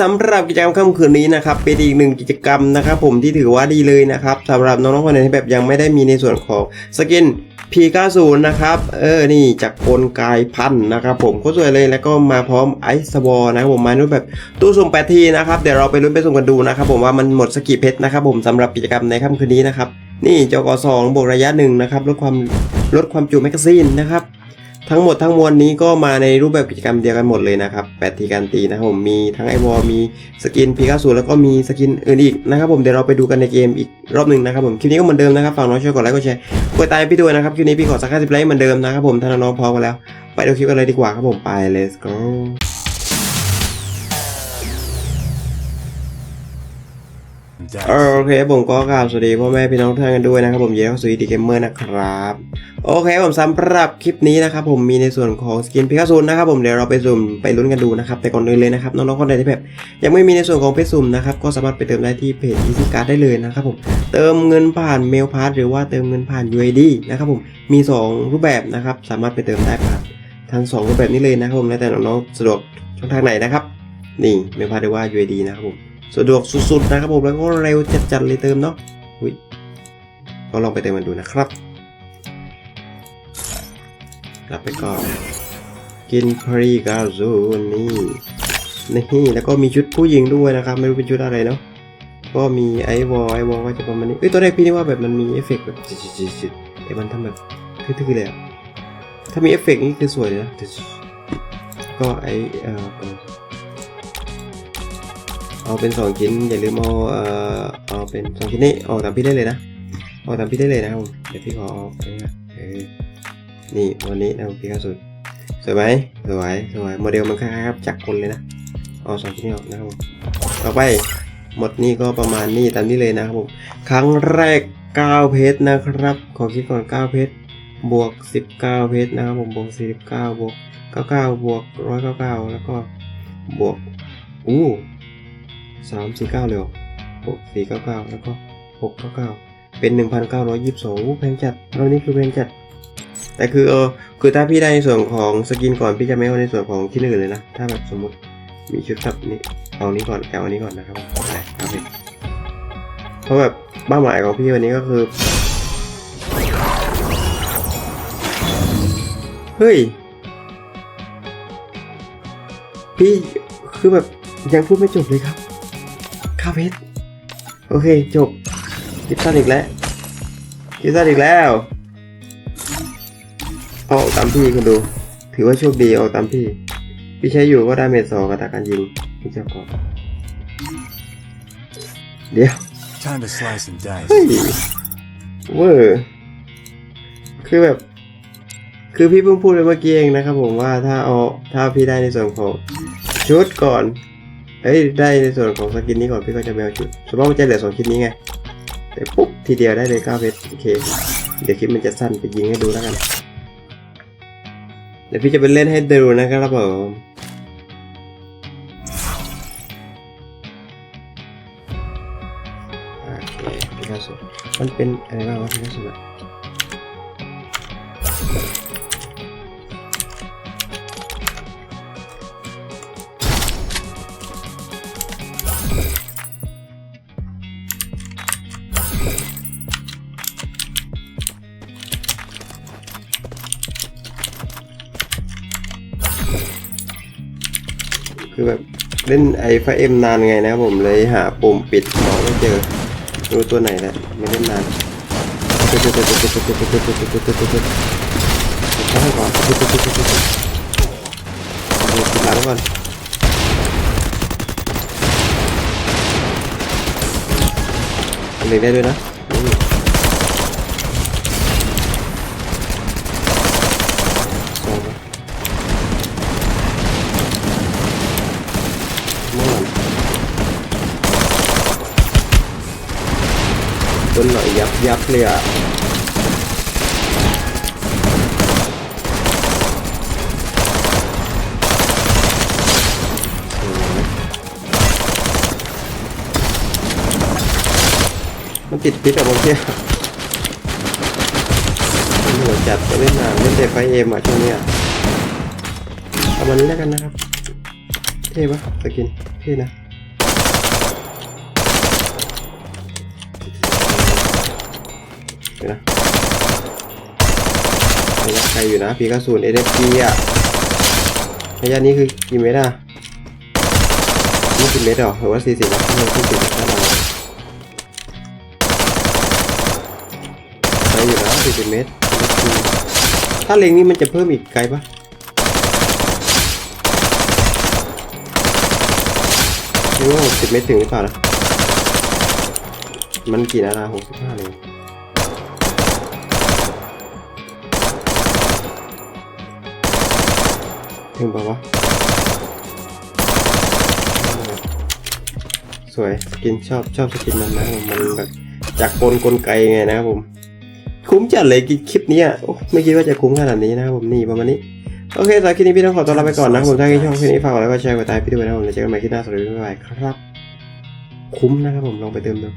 สำหรับกิจกรรมค่ำคืนนี้นะครับเป็นอีกหนึ่งกิจกรรมนะครับผมที่ถือว่าดีเลยนะครับสำหรับน้องๆคนไหนที่แบบยังไม่ได้มีในส่วนของสกิน P90 นะครับเออนี่จากกลกายพันนะครับผมก็สวยเลยแล้วก็มาพร้อมไอซ์บอลนะครับผมมาด้วยแบบตู้สุ่มแปดทีนะครับเดี๋ยวเราไปลุ้นไปสุ่มกันดูนะครับผมว่ามันหมดสกกี่เพชรนะครับผมสำหรับกิจกรรมในค่ำคืนนี้นะครับนี่จกสองบวกระยะหนึ่งนะครับลดความลดความจุแมกกาซีนนะครับ ทั้งหมดทั้งมวลนี้ก็มาในรูปแบบกิจกรรมเดียวกันหมดเลยนะครับแปดทีการตีนะครับผมมีทั้งไอวอลมีสกินพีกาสูแล้วก็มีสกินอื่นอีกนะครับผมเดี๋ยวเราไปดูกันในเกมอีกรอบหนึ่งนะครับผมคลิปนี้ก็เหมือนเดิมนะครับฝากน้องช่วยกดไลค์กดแชร์กดตามพี่ด้วยนะครับคลิปนี้พี่ขอสักห้าสิบไลค์เหมือนเดิมนะครับผมถ้าน้องพร้อมกันแล้วไปดูคลิปกันเลยดีกว่าครับผมไป let's go โอเคผมก็กราบสวัสดีพ่อแม่พี่น้องทุกท่านกันด้วยนะครับผมเย้เข้าสู่ดีเกมเมอร์นะครับ โอเคผมสำหรับคลิปนี้นะครับผมมีในส่วนของสกินพิกาซูนนะครับผมเดี๋ยวเราไปสุ่มไปลุ้นกันดูนะครับแต่ก่อนอื่นเลยนะครับน้องๆคนใดที่แบบยังไม่มีในส่วนของเพจสุ่มนะครับก็สามารถไปเติมได้ที่เพจ Easy Card ได้เลยนะครับผมเติมเงินผ่านเมลพาสหรือว่าเติมเงินผ่าน UID นะครับผมมี 2 รูปแบบนะครับสามารถไปเติมได้ผ่านทั้งสองรูปแบบนี้เลยนะครับผมแล้วแต่น้องๆสะดวกช่องทางไหนนะครับนี่เมลพาสหรือว่า UID นะครับผม สะดวกสุดๆนะครับผมแล้วก็เร็วจัดๆเลยเติมเนาะอุ้ยก็ลองไปเติมมันดูนะครับ กลับไปก่อน กินพรีกาซูนี่นี่แล้วก็มีชุดผู้หญิงด้วยนะครับ ไม่รู้เป็นชุดอะไรเนาะก็มีไอวอลไอวอลก็จะประมาณนี้เอ้ยตอนแรกพี่นึกว่าแบบมันมีเอฟเฟกต์แบบจิดๆๆแต่มันทำแบบทื่อๆเลยอะถ้ามีเอฟเฟกต์นี่คือสวยเลยนะก็ไอเอ่อ เอาเป็นสองชิ้นอย่าลืมเอาเอ่อเอาเป็นสองชิ้นนี้ออกตามพี่ได้เลยนะออกตามพี่ได้เลยนะครับผมเดี๋ยวพี่ขอเอาไปนะเออนี่วันนี้นะพี่ข้าสุดสวยไหมสวยสวยโมเดลมันคล้ายๆครับจากคนเลยนะเอาสองชิ้นนี้ออกนะครับผมต่อไปหมดนี่ก็ประมาณนี้ตามนี้เลยนะครับผมครั้งแรก 9 เพชรนะครับ ขอคิดก่อน 9 เพชรบวก 19 เพชรนะครับผมบวก 49 บวก 99 บวก 199 แล้วก็บวกอู้ สามสี่เก้าเลยเหรอหกสี่เก้าเก้าแล้วก็หกเก้าเก้าเป็นหนึ่งพันเก้าร้อยยี่สิบสองแพงจัดรอบนี้คือแพงจัด แต่คือเออคือถ้าพี่ได้ในส่วนของสกินก่อนพี่จะไม่เอาในส่วนของที่อื่นเลยนะ ถ้าแบบสมมติมีชุดแบบนี้เอานี้ก่อนเอาอันนี้ก่อนนะครับได้ครับพี่เพราะแบบเป้าหมายของพี่วันนี้ก็คือ เฮ้ย พี่คือแบบยังพูดไม่จบเลยครับ คาเพชรโอเคจบกิฟตันอีกแล้วกิฟตันอีกแล้วเอาตามพี่คุณดู ถือว่าโชคดีเอาตามพี่ พี่ใช้อยู่ก็ได้เมจสองกับตาการยิงพี่เจ้าก่อนเดี๋ยว Time to slice and dice. เฮ้ยเวอร์คือแบบคือพี่เพิ่งพูดไปเมื่อกี้เองนะครับผมว่าถ้าเอาถ้าพี่ได้ในส่วนของชุดก่อน เอ้ยได้ในส่วนของสกินนี้ก่อนพี่ก็จะไม่เอาชุดสมมติมันจะเหลือสองชิ้นนี้ไงแต่ปุ๊บทีเดียวได้เลยเก้าเพชรโอเค เดี๋ยวคลิปมันจะสั้นไปยิงให้ดูแล้วกัน เดี๋ยวพี่จะไปเล่นให้ดูนะครับผมโอเคพี่เข้าสู่มันเป็นอะไรบ้างวะพี่เข้าสู่อะือแบบเล่นไอ้ไฟเอ็มนานไงนะผมเลยหาปุ่มปิดของไม่เจอรู้ตัวไหนแล้ไม่เล่นนานข้างก่อนหลังก่อนเล็งได้ด้วยนะ ยับยับเลยอะมันติดพิษอะบางทีมันหัวจัดไปเล่นนานเล่นแต่ไฟเอ็มอะช่วงเนี้ยประมาณนี้แล้วกันนะครับ เท่ปะสกิน เท่นะ ระยะไกลอยู่นะพีกระสุนเอเดพีอะระยะนี้คือกี่เมตรอะยี่สิบเมตรหรอหรือว่าสี่สิบวะไม่สี่สิบเท่ไหร่ไกลอยู่นะสี่สิบเมตร ถ้าเล็งนี่มันจะเพิ่มอีกไกลปะไม่รู้ว่าหกสิบเมตรถึงหรือเปล่านะมันกี่นาฬิกาหกสิบห้าเลย ถึงปะวะ สวยสกินชอบชอบสกินมันนะมันแบบจากกลกลไกไงนะครับผม คุ้มจัดเลยคลิปนี้ยโอ้ไม่คิดว่าจะคุ้มขนาดนี้นะครับผมนี่ประมาณนี้ โอเคสำหรับคลิปนี้พี่ต้องขอตัวลาไปก่อนนะผมถ้าใครชอบคลิปนี้ฝากกดไลค์กดแชร์กดติดตามพี่ด้วยนะผมแล้วเจอกันใหม่คลิปหน้าสวัสดีบ๊ายบายครับ คุ้มนะครับผมลองไปเติมดู